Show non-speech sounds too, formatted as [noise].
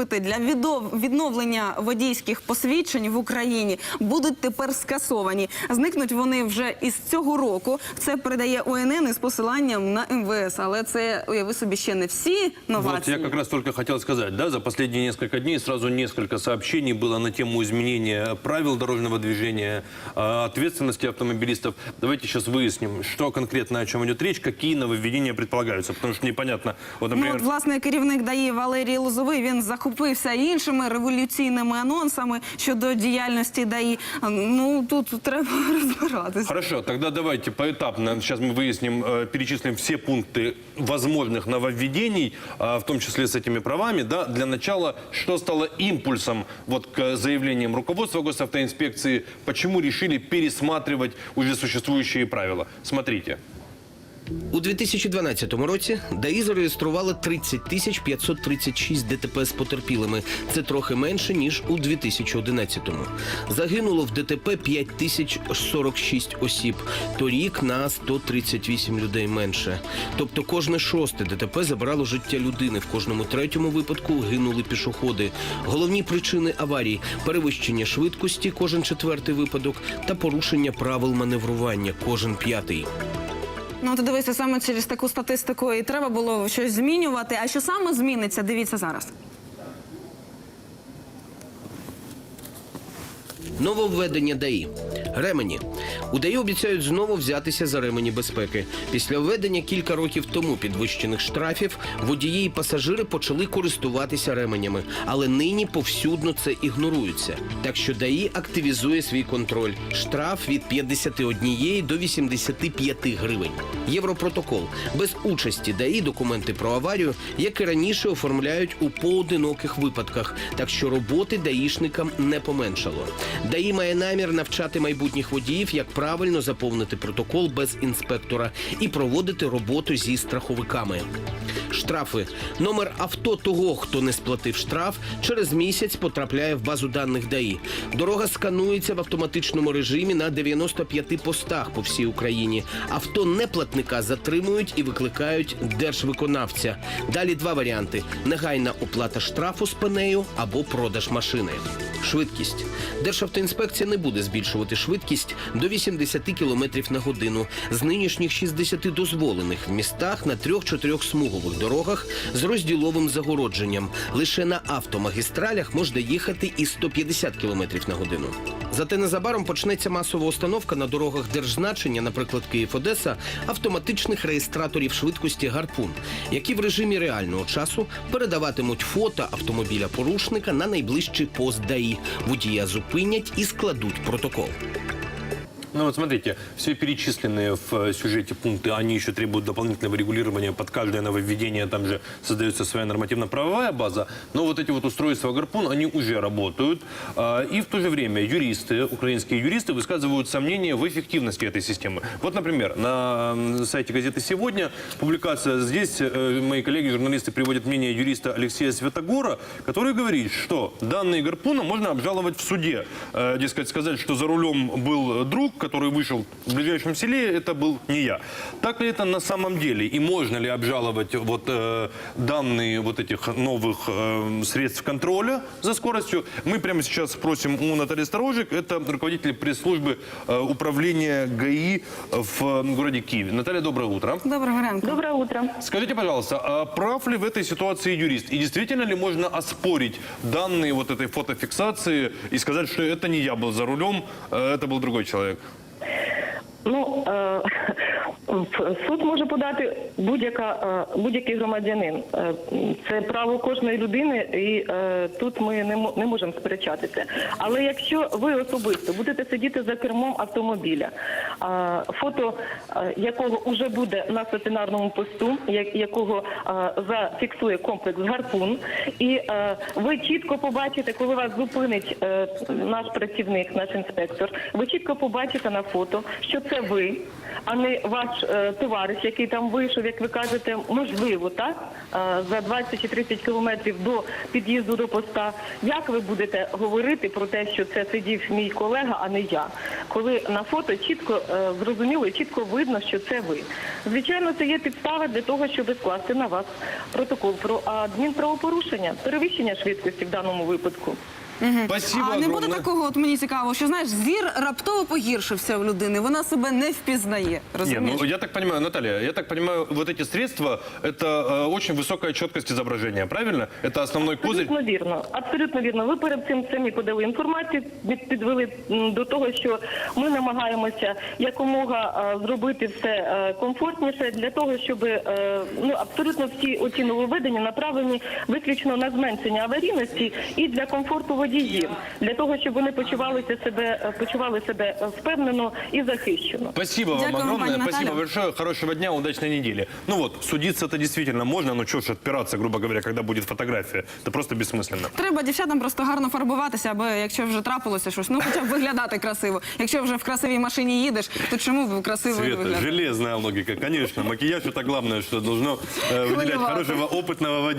іспити для відов- відновлення водійських посвідчень в Україні будуть тепер скасовані. Зникнуть вони вже із цього року. Це передає ОНН із посиланням на МВС. Але це уяви собі ще не всі Вот новації. я как раз только хотел сказать, да, за последние несколько дней сразу несколько сообщений было на тему изменения правил дорожного движения, э, ответственности автомобилистов. Давайте сейчас выясним, что конкретно о чем идет речь, какие нововведения предполагаются, потому что непонятно, вот, Ну, например, от, власне, керівник ДАІ Валерій Лозовий він захопився іншими революційними анонсами щодо діяльності ДАІ. Ну тут треба [laughs] розбиратися. Хорошо, тогда давайте поэтапно. Сейчас мы выясним, э, перечислим все пункты возможных нововведений, а, в том числе с этими правами. Да? Для начала, что стало импульсом вот, к заявлениям руководства госавтоинспекции, почему решили пересматривать уже существующие правила? Смотрите. У 2012 році ДАІ зареєстрували 30 тисяч 536 ДТП з потерпілими. Це трохи менше ніж у 2011-му. Загинуло в ДТП 5 тисяч 46 осіб. Торік на 138 людей менше. Тобто кожне шосте ДТП забрало життя людини. В кожному третьому випадку гинули пішоходи. Головні причини аварій перевищення швидкості, кожен четвертий випадок, та порушення правил маневрування, кожен п'ятий. Ну ти дивися, саме через таку статистику і треба було щось змінювати. А що саме зміниться? Дивіться зараз. Нововведення ДАІ. Ремені. У обіцяють знову взятися за ремені безпеки. Після введення кілька років тому підвищених штрафів водії і пасажири почали користуватися ременями, але нині повсюдно це ігнорується. Так що ДАІ активізує свій контроль. Штраф від 51 до 85 гривень. Європротокол. Без участі ДАІ документи про аварію, як і раніше, оформляють у поодиноких випадках, так що роботи даїшникам не поменшало. ДАІ має намір навчати майбутніх водіїв, як правильно заповнити протокол без інспектора і проводити роботу зі страховиками. Штрафи. Номер авто того, хто не сплатив штраф, через місяць потрапляє в базу даних ДАІ. Дорога сканується в автоматичному режимі на 95 постах по всій Україні. Авто неплатника затримують і викликають держвиконавця. Далі два варіанти: негайна оплата штрафу з пенею або продаж машини. Швидкість. Державтоінспекція не буде збільшувати швидкість до 80 км на годину з нинішніх 60 дозволених в містах на трьох-чотирьох смугових дорогах з розділовим загородженням. Лише на автомагістралях можна їхати і 150 км на годину. Зате незабаром почнеться масова установка на дорогах держзначення, наприклад, Київ-Одеса, автоматичних реєстраторів швидкості гарпун, які в режимі реального часу передаватимуть фото автомобіля порушника на найближчий пост ДАІ. Водія зупинять і складуть протокол. Ну вот смотрите, все перечисленные в э, сюжете пункты, они еще требуют дополнительного регулирования. Под каждое нововведение там же создается своя нормативно-правовая база. Но вот эти вот устройства «Гарпун», они уже работают. А, И в то же время юристы, украинские юристы высказывают сомнения в эффективности этой системы. Вот, например, на сайте газеты «Сегодня» публикация здесь, э, мои коллеги-журналисты приводят мнение юриста Алексея Святогора, который говорит, что данные «Гарпуна» можно обжаловать в суде. Э, Дескать, сказать, что за рулем был друг, который вышел в ближайшем селе, это был не я. Так ли это на самом деле? И можно ли обжаловать вот э, данные вот этих новых э, средств контроля за скоростью? Мы прямо сейчас спросим у Натальи Сторожик, это руководитель пресс-службы э, управления ГАИ в э, городе Киеве. Наталья, доброе утро. Доброго ранку. Доброе утро. Скажите, пожалуйста, а прав ли в этой ситуации юрист? И действительно ли можно оспорить данные вот этой фотофиксации и сказать, что это не я был за рулем, э, это был другой человек? Ну е, в суд може подати будь-яка е, будь-який громадянин. Е, Це право кожної людини, і е, тут ми не можемо сперечатися. Але якщо ви особисто будете сидіти за кермом автомобіля, фото якого вже буде на стаціонарному посту, якого зафіксує комплекс гарпун, і ви чітко побачите, коли вас зупинить наш працівник, наш інспектор, ви чітко побачите на фото, що це ви, а не ваш е, товариш, який там вийшов, як ви кажете, можливо, так е, за 20 чи 30 кілометрів до під'їзду до поста. Як ви будете говорити про те, що це сидів мій колега, а не я? Коли на фото чітко е, зрозуміло і чітко видно, що це ви. Звичайно, це є підстава для того, щоб скласти на вас протокол про адмінправопорушення, перевищення швидкості в даному випадку. Спасибо а не буде огромное. такого, от мені цікаво, що знаєш, зір раптово погіршився у людини, вона себе не впізнає. Не, Розумієш? ну я так понимаю, Наталья, я так понимаю, вот эти средства это э, очень высокая четкость изображения, правильно? Это основной козырь. Абсолютно вірно. Абсолютно вірно. Ви перед цим самі подали інформацію, під- підвели м, до того, що ми намагаємося якомога е, зробити все е, комфортніше для того, щоб е, ну абсолютно всі оці нововведення направлені виключно на зменшення аварійності і для комфорту водіїв, для того, щоб вони почувалися себе е, почували себе е, впевнено і захищено. Спасибо вам Дякую, огромное, пани спасибо Наталя. большое, хорошего дня, удачной недели. Ну вот, судиться это действительно можно, но что ж отпираться, грубо говоря, когда будет фотография, это просто бессмысленно. Треба дівчатам просто гарно фарбуватися, аби якщо вже трапилося щось, ну хоча б виглядати красиво. Якщо вже в красивій машині їдеш, то чому б красиво не Света, виглядати? железная логика, конечно. Макияж это главное, что должно э, выделять Хвилювати. хорошего опытного водителя.